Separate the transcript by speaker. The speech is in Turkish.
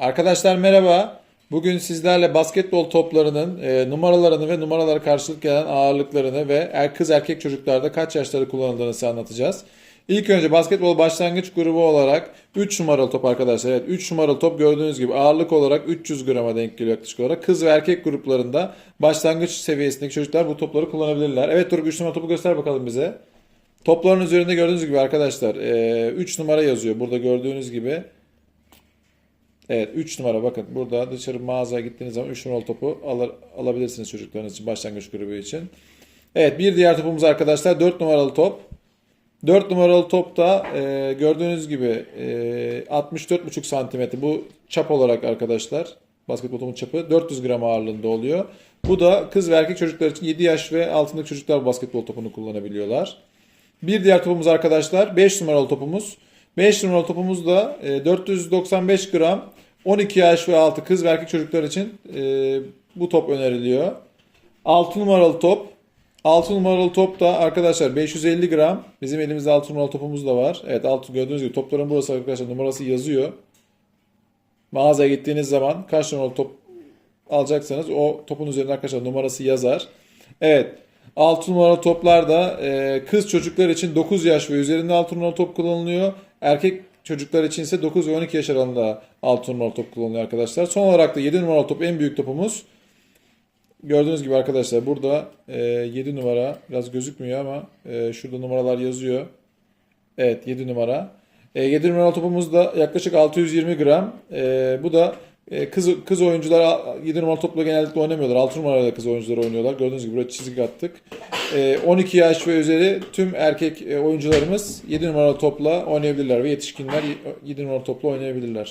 Speaker 1: Arkadaşlar merhaba. Bugün sizlerle basketbol toplarının e, numaralarını ve numaralara karşılık gelen ağırlıklarını ve er, kız erkek çocuklarda kaç yaşları kullanıldığını size anlatacağız. İlk önce basketbol başlangıç grubu olarak 3 numaralı top arkadaşlar. Evet 3 numaralı top gördüğünüz gibi ağırlık olarak 300 grama denk geliyor yaklaşık olarak. Kız ve erkek gruplarında başlangıç seviyesindeki çocuklar bu topları kullanabilirler. Evet Doruk 3 numaralı topu göster bakalım bize. Topların üzerinde gördüğünüz gibi arkadaşlar 3 numara yazıyor. Burada gördüğünüz gibi Evet 3 numara bakın burada dışarı mağazaya gittiğiniz zaman 3 numaralı topu alır, alabilirsiniz çocuklarınız için başlangıç grubu için. Evet bir diğer topumuz arkadaşlar 4 numaralı top. 4 numaralı top da e, gördüğünüz gibi e, 64,5 santimetre bu çap olarak arkadaşlar basketbol topunun çapı 400 gram ağırlığında oluyor. Bu da kız ve erkek çocuklar için 7 yaş ve altındaki çocuklar basketbol topunu kullanabiliyorlar. Bir diğer topumuz arkadaşlar 5 numaralı topumuz. 5 numaralı topumuz da e, 495 gram 12 yaş ve altı kız ve erkek çocuklar için e, bu top öneriliyor. 6 numaralı top. 6 numaralı top da arkadaşlar 550 gram. Bizim elimizde 6 numaralı topumuz da var. Evet 6 gördüğünüz gibi topların burası arkadaşlar numarası yazıyor. Mağazaya gittiğiniz zaman kaç numaralı top alacaksanız o topun üzerinde arkadaşlar numarası yazar. Evet 6 numaralı toplar da e, kız çocuklar için 9 yaş ve üzerinde 6 numaralı top kullanılıyor. Erkek çocuklar için ise 9 ve 12 yaş aralığında 6 numaralı top kullanılıyor arkadaşlar. Son olarak da 7 numaralı top en büyük topumuz. Gördüğünüz gibi arkadaşlar burada e, 7 numara biraz gözükmüyor ama e, şurada numaralar yazıyor. Evet 7 numara. E, 7 numaralı topumuz da yaklaşık 620 gram. E, bu da e, kız kız oyuncular 7 numaralı topla genellikle oynamıyorlar. 6 numarayla kız oyuncular oynuyorlar. Gördüğünüz gibi burada çizgi attık. E, 12 yaş ve üzeri tüm erkek e, oyuncularımız 7 numaralı topla oynayabilirler ve yetişkinler 7 numaralı topla oynayabilirler.